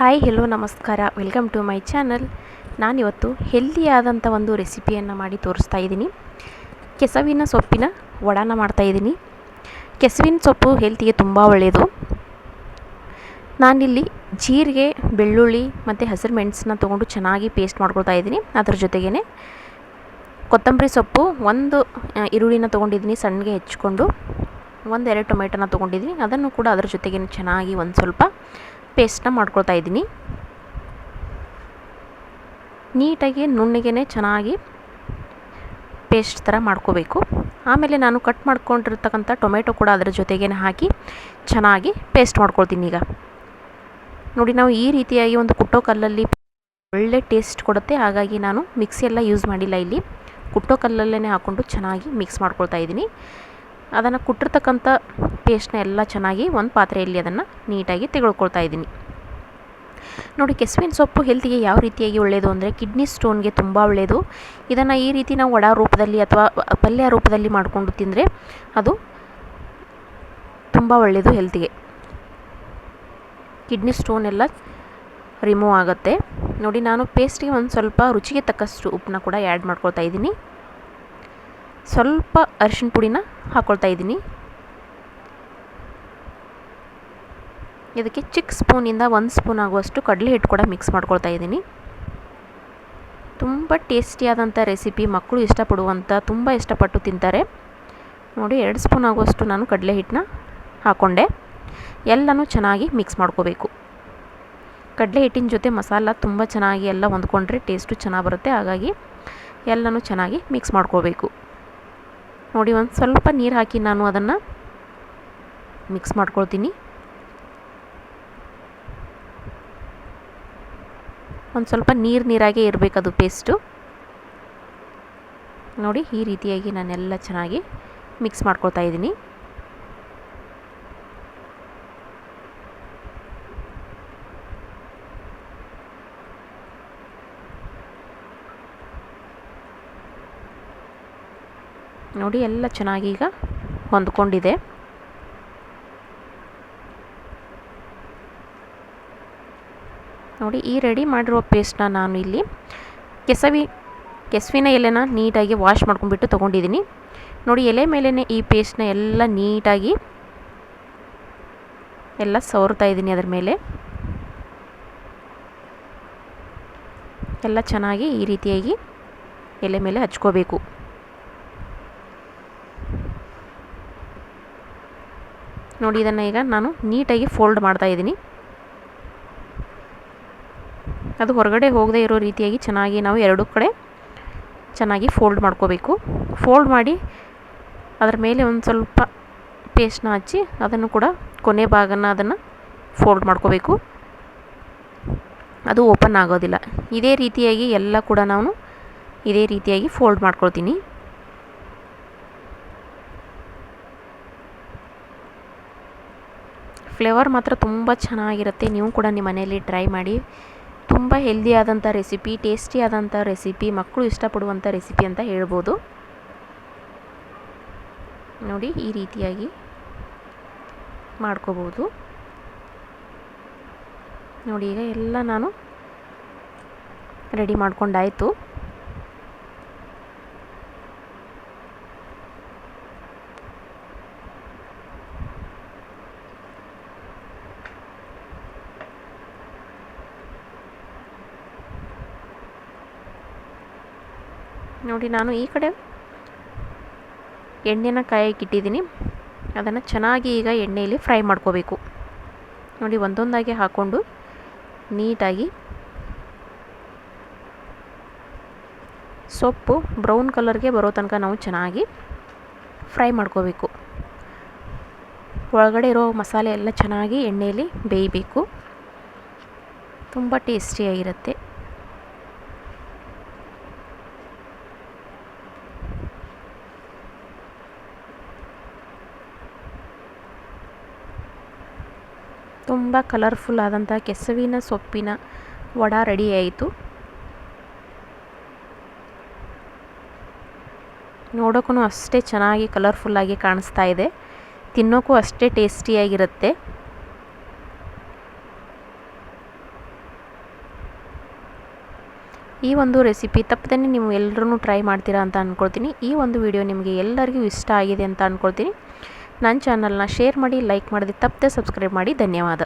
Hi hello ನಮಸ್ಕಾರ. Welcome to my channel ನಾನಿವತ್ತು ಹೆಲ್ದಿಯಾದಂಥ ಒಂದು ರೆಸಿಪಿಯನ್ನು ಮಾಡಿ ತೋರಿಸ್ತಾ ಇದ್ದೀನಿ. ಕೆಸವಿನ ಸೊಪ್ಪಿನ ವಡಾನ ಮಾಡ್ತಾಯಿದ್ದೀನಿ ಕೆಸವಿನ ಸೊಪ್ಪು ಹೆಲ್ತಿಗೆ ತುಂಬ ಒಳ್ಳೆಯದು ನಾನಿಲ್ಲಿ ಜೀರಿಗೆ, ಬೆಳ್ಳುಳ್ಳಿ ಮತ್ತು ಹಸಿರು ಮೆಣಸನ್ನ ತೊಗೊಂಡು ಚೆನ್ನಾಗಿ ಪೇಸ್ಟ್ ಮಾಡ್ಕೊಳ್ತಾ ಇದ್ದೀನಿ. ಅದ್ರ ಜೊತೆಗೇ ಕೊತ್ತಂಬರಿ ಸೊಪ್ಪು ಒಂದು ಈರುಳ್ಳಿನ ತೊಗೊಂಡಿದ್ದೀನಿ ಸಣ್ಣಗೆ ಹೆಚ್ಕೊಂಡು. ಒಂದೆರಡು ಟೊಮೆಟೊನ ತೊಗೊಂಡಿದ್ದೀನಿ. ಅದನ್ನು ಕೂಡ ಅದ್ರ ಜೊತೆಗೇ ಚೆನ್ನಾಗಿ ಒಂದು ಸ್ವಲ್ಪ ಪೇಸ್ಟನ್ನ ಮಾಡ್ಕೊಳ್ತಾ ಇದ್ದೀನಿ. ನೀಟಾಗಿ ನುಣ್ಣಗೆ ಚೆನ್ನಾಗಿ ಪೇಸ್ಟ್ ಥರ ಮಾಡ್ಕೋಬೇಕು. ಆಮೇಲೆ ನಾನು ಕಟ್ ಮಾಡ್ಕೊಂಡಿರ್ತಕ್ಕಂಥ ಟೊಮೆಟೊ ಕೂಡ ಅದರ ಜೊತೆಗೇ ಹಾಕಿ ಚೆನ್ನಾಗಿ ಪೇಸ್ಟ್ ಮಾಡ್ಕೊಳ್ತೀನಿ ಈಗ. ನೋಡಿ ನಾವು ಈ ರೀತಿಯಾಗಿ ಒಂದು ಕುಟ್ಟೋ ಕಲ್ಲಲ್ಲಿ ಒಳ್ಳೆ ಟೇಸ್ಟ್ ಕೊಡುತ್ತೆ. ಹಾಗಾಗಿ ನಾನು ಮಿಕ್ಸಿ ಎಲ್ಲ ಯೂಸ್ ಮಾಡಿಲ್ಲ ಇಲ್ಲಿ. ಕುಟ್ಟೋ ಕಲ್ಲಲ್ಲೇ ಹಾಕ್ಕೊಂಡು ಚೆನ್ನಾಗಿ ಮಿಕ್ಸ್ ಮಾಡ್ಕೊಳ್ತಾ ಇದ್ದೀನಿ. ಅದನ್ನು ಕುಟ್ಟಿರ್ತಕ್ಕಂಥ ಪೇಸ್ಟ್ನ ಎಲ್ಲ ಚೆನ್ನಾಗಿ ಒಂದು ಪಾತ್ರೆಯಲ್ಲಿ ಅದನ್ನು ನೀಟಾಗಿ ತೆಗೆದುಕೊಳ್ತಾ ಇದ್ದೀನಿ. ನೋಡಿ, ಕೆಸುವಿನ ಸೊಪ್ಪು ಹೆಲ್ತಿಗೆ ಯಾವ ರೀತಿಯಾಗಿ ಒಳ್ಳೆಯದು ಅಂದರೆ ಕಿಡ್ನಿ ಸ್ಟೋನ್ಗೆ ತುಂಬ ಒಳ್ಳೆಯದು ಇದನ್ನು ಈ ರೀತಿ ನಾವು ವಡಾ ರೂಪದಲ್ಲಿ ಅಥವಾ ಪಲ್ಯ ರೂಪದಲ್ಲಿ ಮಾಡಿಕೊಂಡು ತಿಂದರೆ ಅದು ತುಂಬ ಒಳ್ಳೆಯದು ಹೆಲ್ತಿಗೆ ಕಿಡ್ನಿ ಸ್ಟೋನ್ ಎಲ್ಲ ರಿಮೂವ್ ಆಗುತ್ತೆ. ನೋಡಿ, ನಾನು ಪೇಸ್ಟಿಗೆ ಒಂದು ಸ್ವಲ್ಪ ರುಚಿಗೆ ತಕ್ಕಷ್ಟು ಉಪ್ಪನ್ನ ಕೂಡ ಆ್ಯಡ್ ಮಾಡ್ಕೊಳ್ತಾ ಇದ್ದೀನಿ. ಸ್ವಲ್ಪ ಅರಿಶಿನ ಪುಡಿನ ಹಾಕ್ಕೊಳ್ತಾ ಇದ್ದೀನಿ. ಇದಕ್ಕೆ ಚಿಕ್ಕ ಸ್ಪೂನಿಂದ ಒಂದು ಸ್ಪೂನ್ ಆಗುವಷ್ಟು ಕಡಲೆ ಹಿಟ್ಟು ಕೂಡ ಮಿಕ್ಸ್ ಮಾಡ್ಕೊಳ್ತಾ ಇದ್ದೀನಿ. ತುಂಬ ಟೇಸ್ಟಿಯಾದಂಥ ರೆಸಿಪಿ, ಮಕ್ಕಳು ಇಷ್ಟಪಡುವಂಥ, ತುಂಬ ಇಷ್ಟಪಟ್ಟು ತಿಂತಾರೆ. ನೋಡಿ, ಎರಡು ಸ್ಪೂನ್ ಆಗುವಷ್ಟು ನಾನು ಕಡಲೆ ಹಿಟ್ಟನ್ನ ಹಾಕ್ಕೊಂಡೆ ಎಲ್ಲನೂ ಚೆನ್ನಾಗಿ ಮಿಕ್ಸ್ ಮಾಡ್ಕೋಬೇಕು. ಕಡಲೆ ಹಿಟ್ಟಿನ ಜೊತೆ ಮಸಾಲ ತುಂಬ ಚೆನ್ನಾಗಿ ಎಲ್ಲ ಹೊಂದ್ಕೊಂಡ್ರೆ ಟೇಸ್ಟು ಚೆನ್ನಾಗಿ ಬರುತ್ತೆ. ಹಾಗಾಗಿ ಎಲ್ಲನೂ ಚೆನ್ನಾಗಿ ಮಿಕ್ಸ್ ಮಾಡ್ಕೋಬೇಕು. ನೋಡಿ, ಒಂದು ಸ್ವಲ್ಪ ನೀರು ಹಾಕಿ ನಾನು ಅದನ್ನು ಮಿಕ್ಸ್ ಮಾಡ್ಕೊಳ್ತೀನಿ. ಒಂದು ಸ್ವಲ್ಪ ನೀರು ನೀರಾಗೆ ಇರಬೇಕು ಅದು ಪೇಸ್ಟು ನೋಡಿ, ಈ ರೀತಿಯಾಗಿ ನಾನೆಲ್ಲ ಚೆನ್ನಾಗಿ ಮಿಕ್ಸ್ ಮಾಡ್ಕೊಳ್ತಾ ಇದ್ದೀನಿ. ನೋಡಿ, ಎಲ್ಲ ಚೆನ್ನಾಗಿ ಈಗ ಹೊಂದ್ಕೊಂಡಿದೆ. ನೋಡಿ, ಈ ರೆಡಿ ಮಾಡಿರೋ ಪೇಸ್ಟ್ನ ನಾನು ಇಲ್ಲಿ ಕೆಸವಿ, ಕೆಸುವಿನ ಎಲೆನ ನೀಟಾಗಿ ವಾಶ್ ಮಾಡ್ಕೊಂಡ್ಬಿಟ್ಟು ತೊಗೊಂಡಿದ್ದೀನಿ. ನೋಡಿ, ಎಲೆ ಮೇಲೇ ಈ ಪೇಸ್ಟ್ನ ಎಲ್ಲ ನೀಟಾಗಿ ಎಲ್ಲ ಸವರ್ತಾ ಇದ್ದೀನಿ ಅದ್ರ ಮೇಲೆ. ಎಲ್ಲ ಚೆನ್ನಾಗಿ ಈ ರೀತಿಯಾಗಿ ಎಲೆ ಮೇಲೆ ಹಚ್ಕೋಬೇಕು. ನೋಡಿ ಇದನ್ನು ಈಗ ನಾನು ನೀಟಾಗಿ ಫೋಲ್ಡ್ ಮಾಡ್ತಾ ಇದ್ದೀನಿ. ಅದು ಹೊರಗಡೆ ಹೋಗದೇ ಇರೋ ರೀತಿಯಾಗಿ ಚೆನ್ನಾಗಿ ನಾವು ಎರಡೂ ಕಡೆ ಚೆನ್ನಾಗಿ ಫೋಲ್ಡ್ ಮಾಡ್ಕೋಬೇಕು. ಫೋಲ್ಡ್ ಮಾಡಿ ಅದರ ಮೇಲೆ ಒಂದು ಸ್ವಲ್ಪ ಪೇಸ್ಟ್ನ ಹಚ್ಚಿ ಅದನ್ನು ಕೂಡ ಕೊನೆ ಭಾಗನ ಅದನ್ನು ಫೋಲ್ಡ್ ಮಾಡ್ಕೋಬೇಕು. ಅದು ಓಪನ್ ಆಗೋದಿಲ್ಲ. ಇದೇ ರೀತಿಯಾಗಿ ಎಲ್ಲ ಕೂಡ ನಾನು ಇದೇ ರೀತಿಯಾಗಿ ಫೋಲ್ಡ್ ಮಾಡ್ಕೊಳ್ತೀನಿ. ಫ್ಲೇವರ್ ಮಾತ್ರ ತುಂಬ ಚೆನ್ನಾಗಿರುತ್ತೆ. ನೀವು ಕೂಡ ನಿಮ್ಮ ಮನೆಯಲ್ಲಿ ಟ್ರೈ ಮಾಡಿ. ತುಂಬ ಹೆಲ್ದಿಯಾದಂಥ ರೆಸಿಪಿ ಟೇಸ್ಟಿಯಾದಂಥ ರೆಸಿಪಿ, ಮಕ್ಕಳು ಇಷ್ಟಪಡುವಂಥ ರೆಸಿಪಿ ಅಂತ ಹೇಳ್ಬೋದು. ನೋಡಿ, ಈ ರೀತಿಯಾಗಿ ಮಾಡ್ಕೋಬೋದು. ನೋಡಿ, ಈಗ ಎಲ್ಲ ನಾನು ರೆಡಿ ಮಾಡ್ಕೊಂಡಾಯಿತು. ನೋಡಿ, ನಾನು ಈ ಕಡೆ ಎಣ್ಣೆನ ಕಾಯಕ್ಕಿಟ್ಟಿದ್ದೀನಿ ಅದನ್ನು ಚೆನ್ನಾಗಿ ಈಗ ಎಣ್ಣೆಯಲ್ಲಿ ಫ್ರೈ ಮಾಡ್ಕೋಬೇಕು. ನೋಡಿ, ಒಂದೊಂದಾಗಿ ಹಾಕ್ಕೊಂಡು ನೀಟಾಗಿ ಸೊಪ್ಪು ಬ್ರೌನ್ ಕಲರ್ಗೆ ಬರೋ ತನಕ ನಾವು ಚೆನ್ನಾಗಿ ಫ್ರೈ ಮಾಡ್ಕೋಬೇಕು. ಒಳಗಡೆ ಇರೋ ಮಸಾಲೆ ಎಲ್ಲ ಚೆನ್ನಾಗಿ ಎಣ್ಣೆಯಲ್ಲಿ ಬೇಯಬೇಕು. ತುಂಬ ಟೇಸ್ಟಿಯಾಗಿರುತ್ತೆ. ತುಂಬ ಕಲರ್ಫುಲ್ ಆದಂಥ ಕೆಸವಿನ ಸೊಪ್ಪಿನ ವಡ ರೆಡಿ ಆಯಿತು. ನೋಡೋಕ್ಕೂ ಅಷ್ಟೇ ಚೆನ್ನಾಗಿ ಕಲರ್ಫುಲ್ಲಾಗಿ ಕಾಣಿಸ್ತಾ ಇದೆ. ತಿನ್ನೋಕ್ಕೂ ಅಷ್ಟೇ ಟೇಸ್ಟಿಯಾಗಿರುತ್ತೆ ಈ ಒಂದು ರೆಸಿಪಿ ತಪ್ಪದೇ ನೀವು ಎಲ್ಲರೂ ಟ್ರೈ ಮಾಡ್ತೀರಾ ಅಂತ ಅಂದ್ಕೊಳ್ತೀನಿ ಈ ಒಂದು ವಿಡಿಯೋ ನಿಮಗೆ ಎಲ್ಲರಿಗೂ ಇಷ್ಟ ಆಗಿದೆ ಅಂತ ಅಂದ್ಕೊಳ್ತೀನಿ ನನ್ನ ಚಾನಲ್ನ ಶೇರ್ ಮಾಡಿ ಲೈಕ್ ಮಾಡಿದೆ ತಪ್ಪದೆ ಸಬ್ಸ್ಕ್ರೈಬ್ ಮಾಡಿ ಧನ್ಯವಾದ.